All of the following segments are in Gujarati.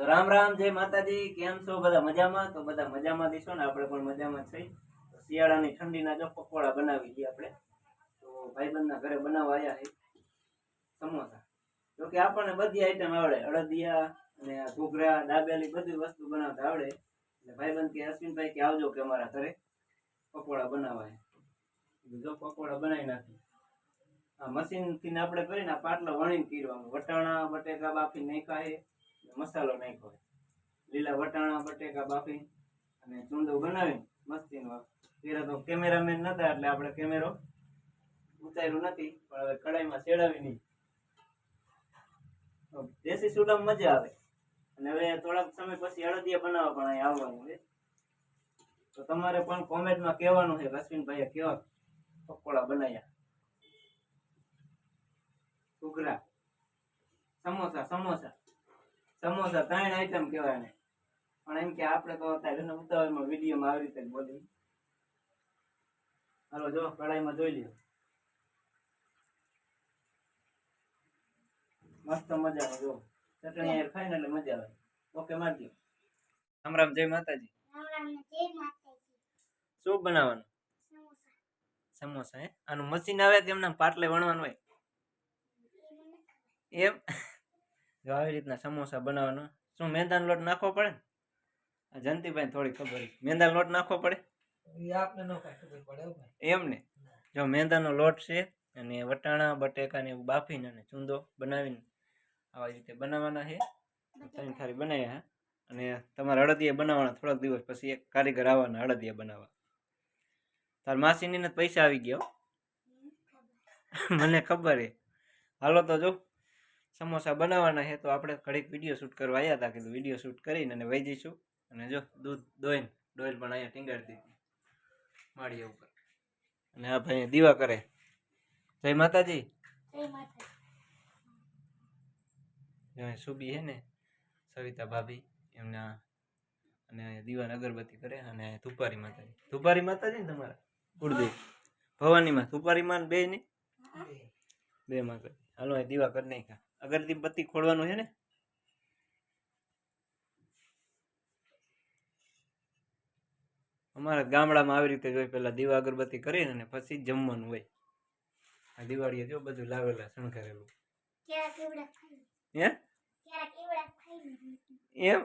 તો રામ રામ, જય માતાજી, કેમ છો? બધા મજામાં? તો બધા મજામાં દીશો ને? આપણે પણ મજામાં છીએ. શિયાળાની ઠંડીના જો પકોડા બનાવી દઈએ આપણે. તો ભાઈબંધના ઘરે બનાવવા આવ્યા છે સમોસા. જો કે આપણને બધી આઈટમ આવડે. અડદિયા અને ઘૂઘરા, દાબેલી બધી વસ્તુ બનાવતા આવડે. એટલે ભાઈબંધ કે અશ્વિનભાઈ કે આવજો કે અમારા ઘરે પકોડા બનાવવા જો પકોડા બનાવી નાખી આ મશીનથી આપણે કરીને પાટલો વણીને કીરવાનું વટાણા, બટેકા બાફી નાખ્યા મસાલો નાખ્યો હોય. લીલા વટાણા, બટેકા, બાફી અને ચૂંદો બનાવીને મસ્તીનો પેલા તો કેમેરામેન નતા એટલે આપણે કેમેરો ઉતાર્યો નથી, પણ હવે કડાઈમાં સેડાવી નહીં. દેશી સુડામાં મજા આવે. અને હવે થોડાક સમય પછી અડદિયા બનાવવા પણ અહીં આવવાનું છે. તો તમારે પણ કોમેન્ટમાં કહેવાનું છે અશ્વિનભાઈએ કેવા પકોડા બનાવ્યા? ઘૂઘરા, સમોસા સમોસા. સમોસા ત્રણ આઈટમ કહેવાય ને પણ એમ કે આપણે તો અત્યારે માં ઉતાવળમાં વિડીયોમાં આવી રીતે બોલી હાલો જો કઢાઈમાં જોઈ લ્યો. મસ્ત મજા આવે જો. ચટણી યાર ખાય ને એટલે મજા આવે. ઓકે મારજો રામ રામ જય માતાજી. શું બનાવવાનું? સમોસા. હે? આનું મશીન આવે કે એમના પાટલે વણવાનું હોય. એમ? જો આવી રીતના સમોસા બનાવવાનો. શું મેંદાનો લોટ નાખવો પડે? ને આ જંતીભાઈ થોડી ખબર મેંદાનો લોટ નાખવો પડે? એ આપને ન ખબર પડે એમ ને? જો મેંદાનો લોટ છે અને વટાણા બટેકા ને એવું બાફીને અને ચૂંદો બનાવીને આવા રીતે બનાવવાના છે. ત્રણ ખારી બનાવ્યા હા અને તમારે અડદિયા બનાવવાના થોડાક દિવસ પછી એક કારીગર આવવાના અડદિયા બનાવવા. તાર માસીની ને પૈસા આવી ગયો મને ખબર. હે હાલો તો જો. સમોસા બનાવવાના છે તો આપણે ઘડીક વીડિયો શૂટ કરવા આવ્યા હતા કીધું વીડિયો શૂટ કરીને અને વહી જઈશું. અને જો દૂધ દોઈને ડોઈલ પણ અહીંયા ટીંગાડી દીધી. માળીયા ઉપર. અને આ ભાઈ દીવા કરે. જય માતાજી. જો અહીં સુબી હે ને સવિતા ભાભી એમના અને દીવાને અગરબત્તી કરે અને ધુપારી માતાજી. ધુપારી માતાજી ને તમારા? કુળદેવ. ભવાનીમાં ધુપારીમાં બે ને? બે માતાજી. હાલો દીવા કરી નાખ્યા. અગરબત્તી ખોલવાનું છે ને? અમારા ગામડામાં આવી રીતે જોઈ પેલા દીવા અગરબત્તી કરીને અને પછી જમવાનું હોય. આ દિવાળીએ જો બધું લાવેલા શણગારેલું. હે? એમ?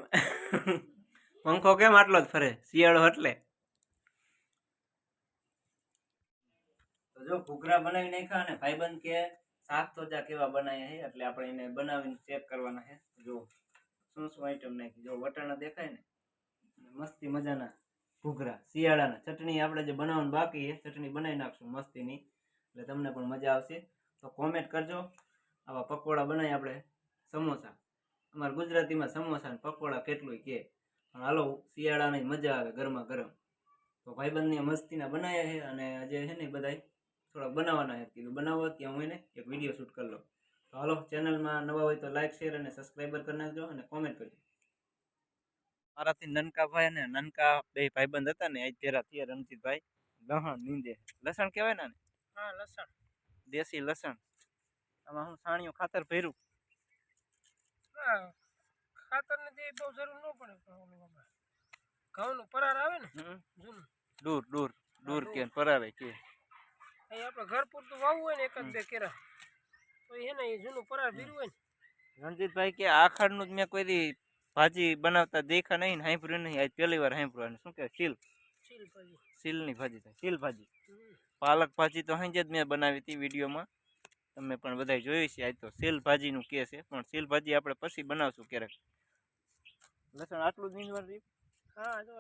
પંખો કેમ આટલો જ ફરે? શિયાળો એટલે. તો જો ઘૂઘરા બનાવી નાખ્યા અને ભાઈબંધ કે શાક તો કેવા બનાવ્યા છે, એટલે આપણે એને બનાવીને ચેક કરવાના છે. જો શું શું આઈટમ નાખી, જો વટાણા દેખાય ને મસ્તી મજાના ઘૂઘરા, શિયાળાના. ચટણી આપણે જે બનાવવાનું બાકી છે, ચટણી બનાવી નાખશું મસ્તીની, એટલે તમને પણ મજા આવશે. તો કોમેન્ટ કરજો, આવા પકોડા બનાવી આપણે સમોસા. અમારા ગુજરાતીમાં સમોસા અને પકોડા કેટલું કે, પણ હાલો, શિયાળાની મજા આવે ગરમા ગરમ. તો ભાઈબંધની મસ્તીના બનાવ્યા છે, અને આજે છે ને બધાય થોડાક બનાવવાના છે. કીધું બનાવો ત્યાં હું એને એક વીડિયો શૂટ કરી લઉં. તો હાલો ચેનલમાં નવા હોય તો લાઇક શેર અને સબસ્ક્રાઈબર કરી નાખજો અને કોમેન્ટ કરજો. મારાથી નનકા ભાઈ અને નનકા બે ભાઈબંધ હતા ને આજ તેરા થયા રણજીતભાઈ. લસણ નીંદે. લસણ કહેવાય ને હા લસણ. દેશી લસણ. આમાં હું સાણિયું ખાતર ભર્યું. હા ખાતર ને તે બહુ જરૂર ન પડે ઘઉંનું પરાર આવે ને. જૂનું. દૂર દૂર દૂર. કે પરાવે કે. એ આપણે ઘર પૂરતું વાવવું હોય ને એકાદ બે કેરા. તો એ ને એ જૂનું પરાર ભીરું હોય ને. રણજીતભાઈ કે આખાડનું જ મેં કોઈ દી ભાજી બનાવતા દેખા નહીં ને નહીં. આજ પહેલી વાર હાંભળ્યું અને શું કે શીલ? ચીલ ભાજી. ભાજી થાય. શીલ ભાજી. પાલક ભાજી તો હાંજે જ મેં બનાવી હતી વિડીયોમાં. તમે પણ બધા જોયું છે આજ તો શીલ ભાજીનું કે છે. પણ શીલ ભાજી આપણે પછી બનાવશું ક્યારેક. લસણ આટલું જ નીંદવાનું હા જો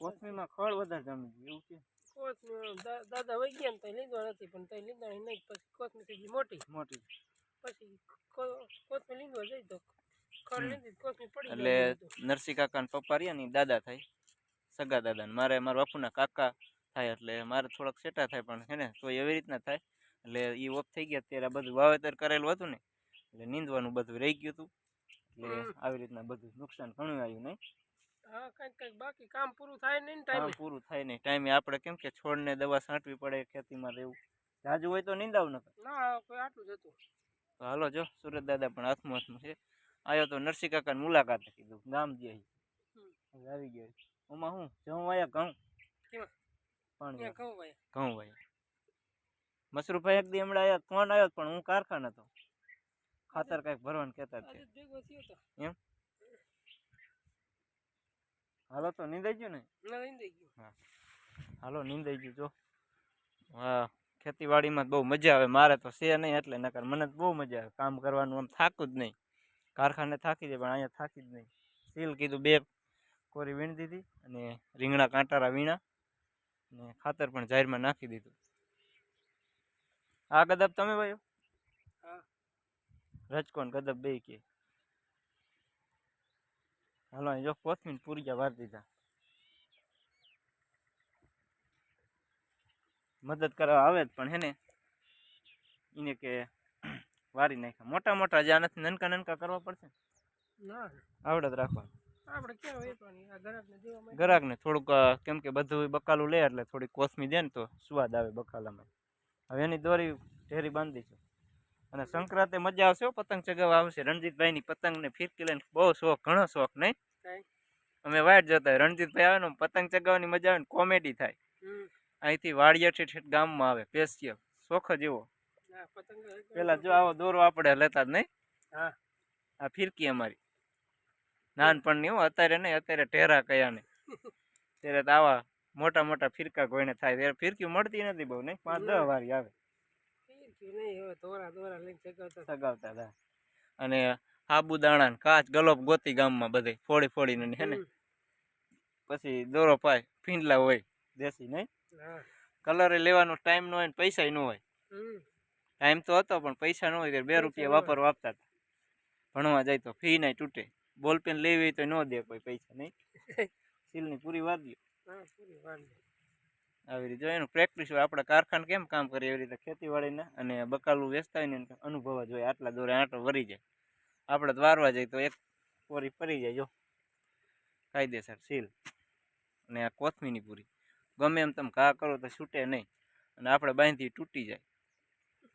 કોથમીમાં ખળ વધારે જમી એવું છે કોથમીર દાદા વહી ગયા ને તો લીધો નથી પણ તો લીધો નહીં પછી કોથમીર થઈ ગઈ મોટી. મોટી. પછી કો- કોથમીર લીધો જઈ તો. એટલે નરસિંહ કાકા ને પપ્પા રહ્યા ને દાદા થાય સગા દાદા ને. મારે મારા બાપુના કાકા થાય એટલે મારે થોડાક સેટા થાય પણ હે ને તો એવી રીતના થાય. એટલે એ ઓફ થઈ ગયા ત્યારે બધું વાવેતર કરેલું હતું ને એટલે નીંદવાનું બધું રહી ગયું હતું. એટલે આવી રીતના બધું નુકસાન ઘણું આવ્યું નહીં. હા કાંઈક કાંઈક બાકી કામ પૂરું થાય નહીં ટાઈમે. પૂરું થાય નહીં. ટાઈમે આપણે કેમ કે છોડને દવા છાંટવી પડે ખેતીમાં રહેવું જાજુ હોય તો નીંદાવું ના કોઈ આટલું જ હતું. તો હાલો જો સુરત દાદા પણ હાથમાં હાથમાં છે. આવ્યો તો નરસિંહ કાકાની મુલાકાત કીધું ગામ જે આવી ગયો ઓમાં હું? જવું વાયા ઘઉં? પાણી કહું ઘઉં વાયા? મસરૂફભાઈ એક દી હમણાં આવ્યા ફોન આવ્યો પણ હું કારખાના હતો ખાતર કંઈક ભરવાનું કહેતા આજે હતા જ ભેગો થયો તો. હાલો તો નીંદાઈ ગયું ને? દઈ હાલો નીંદાઈ ગયું જો. હા ખેતીવાડીમાં બહુ મજા આવે. મારે તો છે નહીં એટલે નકર મને તો બહુ મજા આવે. કામ કરવાનું આમ થાકું જ નહીં. કારખાને થાકી જાય પણ અહીંયા થાકી જ નહીં. સીલ કીધું બે કોરી વીણી દીધી અને રીંગણા કાંટારા વીણા અને ખાતર પણ જાહેરમાં નાખી દીધું. આ ગદબ તમે ભાઈ હા. રજકોન ગદબ બે કે. હાલો અહીં જો કોથમીર પૂરી વાર દીધા. મદદ કરવા આવે જ પણ હે ને એને કે વારી નાખ્યા. મોટા મોટા જ્યાં નથી નનકા નનકા કરવા પડશે આવડત રાખવાનું. ગ્રાહકને થોડુંક કેમ કે બધું બકાલું લે એટલે થોડી કોથમી દે ને તો સ્વાદ આવે બકાલામાં. હવે એની દોરી ઢેરી બાંધી છે. અને સંક્રાંતે મજા આવશે પતંગ ચગાવવા આવશે. રણજીતભાઈની પતંગને ફિરકી લઈને બહુ શોખ ઘણો શોખ નહીં? અમે વાટ જતા રણજીતભાઈ આવે ને પતંગ ચગાવવાની મજા આવે ને કોમેડી થાય. અહીંથી વાડિયાથી ઠેઠ ગામમાં આવે પેસ્ય શોખ જ એવો. ના પતંગ પેલા જો આવો દોરો આપણે લેતા જ નહીં? હા. આ ફિરકી અમારી. નાનપણની હો અત્યારે નહીં અત્યારે ટેરા કયા નહીં. ત્યારે આવા મોટા મોટા ફિરકા કોઈને થાય. ત્યારે ફિરકી મળતી નથી બહુ નહીં? પાંચ દસ વારી આવે. ઈ નહીં હવે દોરા દોરા લઈને ચગાવતા સગાવતા હતા. અને સાબુદાણા કાચ ગલોપ ગોતી ગામમાં બધે ફોડી ફોડીને હે ને. પછી દોરો પાય ફીંડલા હોય દેશી નહીં? કલરે લેવાનો ટાઈમ ન હોય ને પૈસા ન હોય. ટાઈમ તો હતો પણ પૈસા ન હોય બે રૂપિયા. વાપરવા આપતા હતા. ભણવા જાય તો ફી નહીં તૂટે. બોલપેન લેવી હોય તો ન દે કોઈ પૈસા નહીં? સીલની પૂરી વાર દો પૂરી વાર આવી રીતે. એનું પ્રેક્ટિસ હોય આપણે કારખાન કેમ કામ કરીએ એવી રીતે ખેતીવાડીને અને બકાલું વેચતા હોય ને એને અનુભવ જ હોય. આટલા દોરે આંટો વરી જાય. આપણે તો વારવા જાય તો એક પોરી પડી જાય. જો કાયદેસર સીલ અને આ કોથમીની પૂરી. ગમે એમ તમે ઘા કરો તો છૂટે નહીં. અને આપણે બાંધી તૂટી જાય.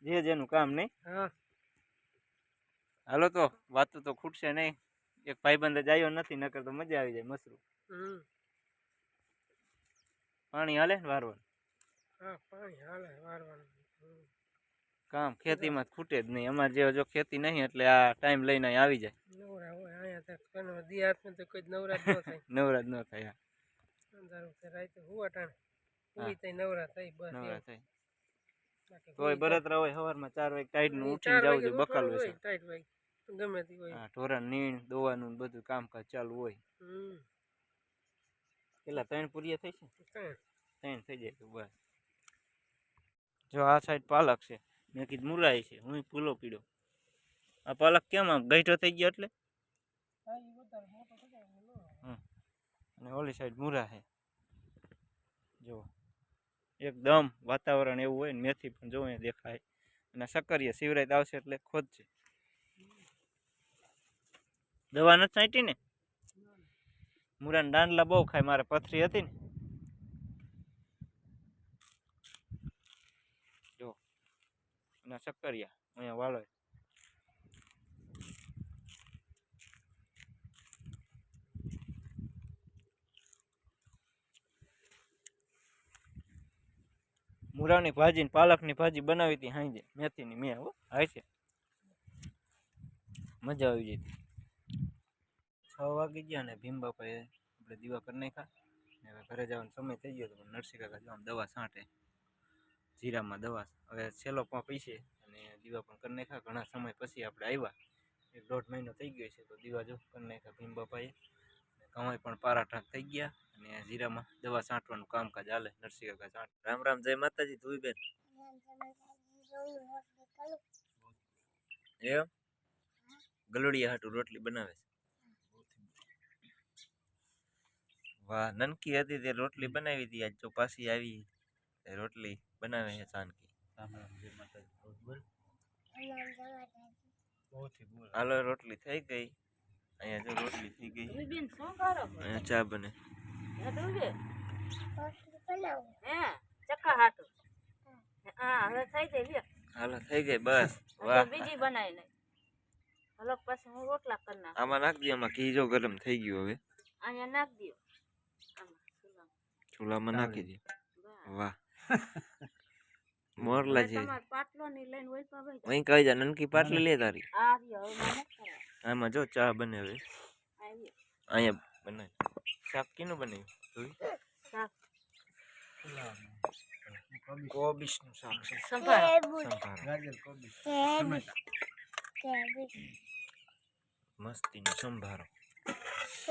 જે જેનું કામ નહીં. હા. હાલો તો વાત તો ખૂટશે નહીં. એક ભાઈબંધ જ આવ્યો નથી નકર તો મજા આવી જાય મશરૂમ. પાણી હાલે ને વારવાનું? હા પાણી હાલે વારવાનું. કામ ખેતીમાં ખૂટે જ નહીં. અમારે જેવા જો ખેતી નહીં એટલે આ ટાઈમ લઈને આવી જાય. નવરા હોય અહીંયા તો દી હાથમાં તો કોઈ નવરા ન થાય. નવરાજ ન થાય રાતે હુવા ટાણે. હુઈ નવરા થાય બસ નવરા થાય. તોય બરતરા હોય સવારમાં ચાર વાગે ટાઈટનું ઉઠીને જવું જોઈએ ઉઠવાનું હોય, ટાઈટ વાગે. ગમે તે હોય. હા ઢોરા નીણ દોવાનું બધું કામકાજ ચાલુ હોય. પેલા ત્રણ પૂરીયા થઈ છે. ત્રણ થઈ જાય બસ. જો આ સાઈડ પાલક છે મેં કીધું મુરાઈ છે હું ફૂલો પીડો. આ પાલક કેમ આમ ગઈઠો થઈ ગયો એટલે. અને ઓલી સાઈડ મુરા છે. જો એકદમ વાતાવરણ એવું હોય ને મેથી પણ જો અહીંયા દેખાય. અને સક્કરિયા શિવરાત આવશે એટલે ખોદશે દવા નથી છાંટી ને. મુરાના દાંડલા બહુ ખાય મારે પથરી હતી ને જો અને સક્કરિયા અહીંયા વાળો મુરાની ભાજી ને પાલકની ભાજી બનાવી હતી હાંજે. મેથીની મેં, હો. હાય છે. મજા આવી જતી છ વાગી ગયા ને ભીમ બાપાએ આપણે દીવા કરી નાખ્યા. ને ઘરે જવાનો સમય થઈ ગયો તો નરસિંહ કાકા જવાનું દવા છાંટે. જીરામાં દવા. હવે છેલ્લો પંપ છે અને દીવા પણ કરી નાખ્યા. ઘણા સમય પછી આપણે આવ્યા એક દોઢ મહિનો થઈ ગયો છે તો દીવા જો કરી નાખ્યા ભીમ બાપાએ કમાઈ પણ પારાઠાક થઈ ગયા અને જીરામાં દવા છાંટવાનું કામકાજ હાલે. નરસિંહ કાકા છાંટ. રામ રામ, જય માતાજી, ધુઈ બેન. એમ? ગલુડિયા હાટું રોટલી બનાવે છે. વાહ, નનકી હતી તે રોટલી બનાવી હતી. આજ તો પાછી આવી. રોટલી બનાવે છે સાનકી. હાલો રોટલી થઈ ગઈ. અહીંયા જો રોટલી થઈ ગઈ. અહીંયા ચા બને. હાલો થઈ ગઈ બસ. વાહ. બીજી બનાવી નાખ. હલો પછી હું રોટલા કરી નાખ. આમાં નાખ દે આમાં ઘી જો ગરમ થઈ ગયું હવે. અહીંયા નાખ દો. ચૂલામાં. નાખી દે. વાહ. મોરલા ની ભાઈ અહીં કહી જા નનકી પાટલી લે તારી. આ રહ્યો હવે મને કરાય આમાં જો ચા બને હવે. અહીંયા બને શાક કીનું બનાવ્યું જોઈ શાક. છે. સંભાર. ગાજર કોબીજ મસ્તીનો સંભારો.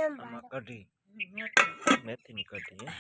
આમાં કઢી. મેથી. મેથીની કઢી હે?